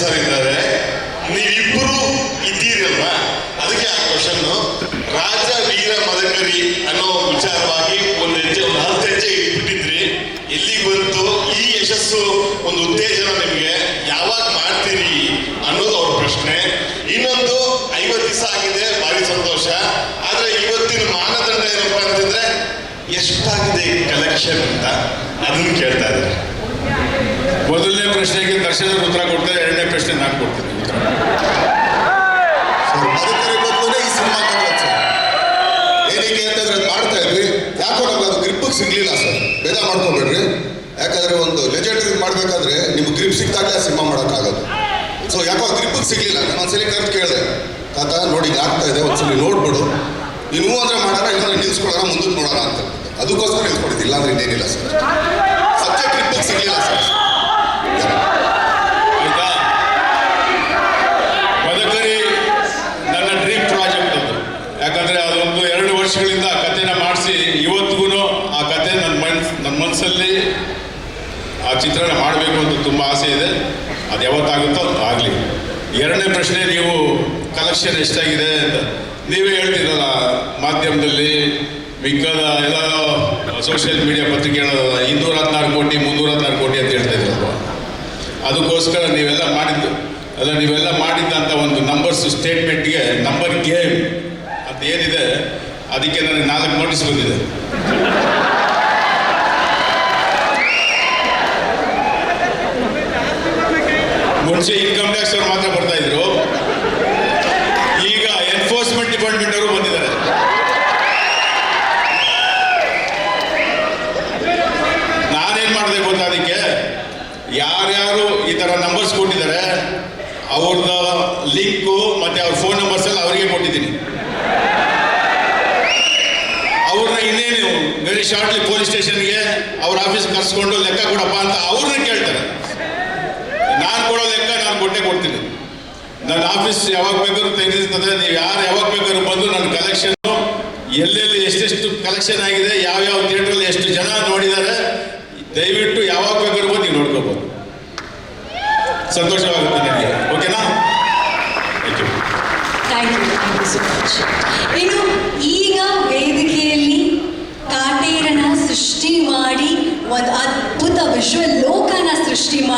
Sir ಇದ್ದಾರೆ ನೀವಿಬ್ಬರು ಇದ್ದೀರಲ್ವ? ಅದಕ್ಕೆ ಆ ಕ್ವಶನ್ ರಾಜ ವೀರ ಮದಕರಿ ಅನ್ನೋ ವಿಚಾರವಾಗಿ ಒಂದು ಹೆಜ್ಜೆ, ಒಂದು ಹತ್ತು ಹೆಜ್ಜೆ ಇಟ್ಬಿಟ್ಟಿದ್ರಿ. ಎಲ್ಲಿಗೆ ಬಂತು? ಈ ಯಶಸ್ಸು ಒಂದು ಉತ್ತೇಜನ ನಿಮಗೆ ಯಾವಾಗ ಮಾಡ್ತೀರಿ ಅನ್ನೋದು ಅವ್ರ ಪ್ರಶ್ನೆ. ಇನ್ನೊಂದು ಐವತ್ತು ದಿವಸ ಆಗಿದೆ, ಭಾರಿ ಸಂತೋಷ. ಆದ್ರೆ ಇವತ್ತಿನ ಮಾನದಂಡ ಏನಪ್ಪಾ ಅಂತಂದ್ರೆ, ಎಷ್ಟಾಗಿದೆ ಕಲೆಕ್ಷನ್ ಅಂತ ಅದನ್ನ ಕೇಳ್ತಾ ಇದ್ದಾರೆ. ಪ್ರಶ್ನೆಗೆ ದರ್ಶನ ಉತ್ತರ ಕೊಡ್ತಾರೆ ಎರಡನೇ ಪ್ರಶ್ನೆ ನಾನು ಕೊಡ್ತೀನಿ. ಉತ್ತರ ಈ ಸಿನಿಮಾ ಏನಕ್ಕೆ ಅಂತಂದ್ರೆ ಮಾಡ್ತಾ ಇದ್ವಿ. ಯಾಕೋ ನಮ್ಗೆ ಅದು ಸಿಗ್ಲಿಲ್ಲ ಸರ್. ಭೇದ ಮಾಡ್ಕೋಬೇಡ್ರಿ. ಯಾಕಂದ್ರೆ ಒಂದು ಲೆಜೆಂಡರಿ ಮಾಡ್ಬೇಕಾದ್ರೆ ನಿಮ್ಗೆ ಗ್ರಿಪ್ ಸಿಕ್ತಾಗಲೇ ಸಿನಿಮಾ ಮಾಡೋಕ್ಕಾಗೋದು. ಸೊ ಯಾಕೋ ಗ್ರಿಪ್ಪಿಗೆ ಸಿಗ್ಲಿಲ್ಲ. ನಾನು ಒಂದ್ಸಲಿ ಕರೆದು ಕೇಳಿದೆ. ತಾತ, ನೋಡಿ ಆಗ್ತಾ ಇದೆ, ಒಂದ್ಸಲಿ ನೋಡ್ಬಿಡು. ನೀನು ಅಂದ್ರೆ ಮಾಡೋಣ ಇಲ್ಲಾಂದ್ರೆ ನಿಲ್ಸ್ಕೊಳ್ಳೋಣ, ಮುಂದಕ್ಕೆ ನೋಡೋಣ ಅಂತ. ಅದಕ್ಕೋಸ್ಕರ ನಿಲ್ಸ್ಕೊಂಡಿದ್ದೆ. ಇಲ್ಲಾಂದ್ರೆ ಇನ್ನೇನಿಲ್ಲ ಸರ್. ಸಬ್ಜೆಕ್ಟ್ ಗ್ರಿಪ್ಪಿಗೆ ಸಿಗ್ಲಿಲ್ಲ ಸರ್ ಆಯ್ತಾ ಮದಕರಿ ನನ್ನ ಡ್ರೀಮ್ ಪ್ರಾಜೆಕ್ಟ್ ಅದು ಯಾಕಂದ್ರೆ ಅದೊಂದು ಎರಡು ವರ್ಷಗಳಿಂದ ಆ ಕಥೆನ ಮಾಡಿಸಿ ಇವತ್ತಿಗೂ ಆ ಕತೆ ನನ್ನ ಮನ್ಸ್ ನನ್ನ ಮನಸ್ಸಲ್ಲಿ ಆ ಚಿತ್ರಣ ಮಾಡಬೇಕು ಅಂತ ತುಂಬ ಆಸೆ ಇದೆ. ಅದು ಯಾವತ್ತಾಗುತ್ತೋ ಆಗಲಿ. ಎರಡನೇ ಪ್ರಶ್ನೆ, ನೀವು ಕಲೆಕ್ಷನ್ ಎಷ್ಟಾಗಿದೆ ಅಂತ. ನೀವೇ ಹೇಳ್ತೀರಲ್ಲ, ಮಾಧ್ಯಮದಲ್ಲಿ ಮಿಕ್ಕದ ಎಲ್ಲ ಸೋಷಿಯಲ್ ಮೀಡಿಯಾ ಪತ್ರಿಕೆಗಳ ಇನ್ನೂರ ಹದಿನಾರು ಕೋಟಿ ಮುನ್ನೂರ ಹದಿನಾರು ಕೋಟಿ ಅಂತ ಹೇಳ್ತಾ ಇದ್ರಲ್ವ? ಅದಕ್ಕೋಸ್ಕರ ನೀವೆಲ್ಲ ಮಾಡಿದ್ದು, ಅಲ್ಲ, ನೀವೆಲ್ಲ ಮಾಡಿದ್ದಂಥ ಒಂದು ನಂಬರ್ಸ್ ಸ್ಟೇಟ್ಮೆಂಟ್ಗೆ ನಂಬರ್ ಗೇಮ್ ಅಂತ ಏನಿದೆ ಅದಕ್ಕೆ ನನಗೆ ನಾಲ್ಕು ನೋಟಿಸ್ ಬಂದಿದೆ. ಮುಂಚೆ ಇನ್ಕಮ್ ಟ್ಯಾಕ್ಸ್ ಅವರು ಮಾತ್ರ ಬರ್ತಾ ಇದ್ರು. ಈಗ ಎನ್ಫೋರ್ಸ್ಮೆಂಟ್ ಡಿಪಾರ್ಟ್ಮೆಂಟ್ ಅವರು ಬಂದಿದ್ದಾರೆ. ನಾನೇನ್ ಮಾಡಿದೆ ಗೊತ್ತಾ ಅದಕ್ಕೆ? ಯಾರ್ಯಾರು ಈ ತರ ನಂಬರ್ಸ್ ಕೊಟ್ಟಿದ್ದಾರೆ ಅವ್ರದ್ದು ಲಿಂಕು ಮತ್ತೆ ಅವ್ರ ಫೋನ್ ನಂಬರ್ಸ್ ಎಲ್ಲ ಅವರಿಗೆ ಕೊಟ್ಟಿದ್ದೀನಿ. ಮಿಡಿಶಾಟ್ಲಿ ಪೊಲೀಸ್ ಸ್ಟೇಷನ್ಗೆ ಅವ್ರ ಆಫೀಸ್ ಕರ್ಸ್ಕೊಂಡು ಲೆಕ್ಕ ಕೊಡಪ್ಪ ಅಂತ ಅವ್ರನ್ನ ಕೇಳ್ತಾರೆ. ನಾನು ಕೊಡೋ ಲೆಕ್ಕ ನಾನು ಕೊಟ್ಟೆ ಕೊಡ್ತೀನಿ. ನನ್ನ ಆಫೀಸ್ ಯಾವಾಗ ಬೇಕಾದ್ರೂ ತೆಗೆದಿರ್ತದೆ, ನೀವು ಯಾರು ಯಾವಾಗ ಬೇಕಾದ್ರೂ ಬಂದು ನನ್ನ ಕಲೆಕ್ಷನ್ ಎಲ್ಲೆಲ್ಲಿ ಎಷ್ಟೆಷ್ಟು ಕಲೆಕ್ಷನ್ ಆಗಿದೆ, ಯಾವ ಯಾವ ಥಿಯೇಟ್ರಲ್ಲಿ ಎಷ್ಟು ಜನ ನೋಡಿದ್ದಾರೆ, ದಯವಿಟ್ಟು ಯಾವಾಗ ಬೇಕಾದ್ರೂ ಬಂದು ನೀವು ನೋಡ್ಕೋಬೋದು. ಸಂತೋಷವಾಗುತ್ತೆ ನಿಮಗೆ ಓಕೆನಾ? ಇನ್ನು ಈ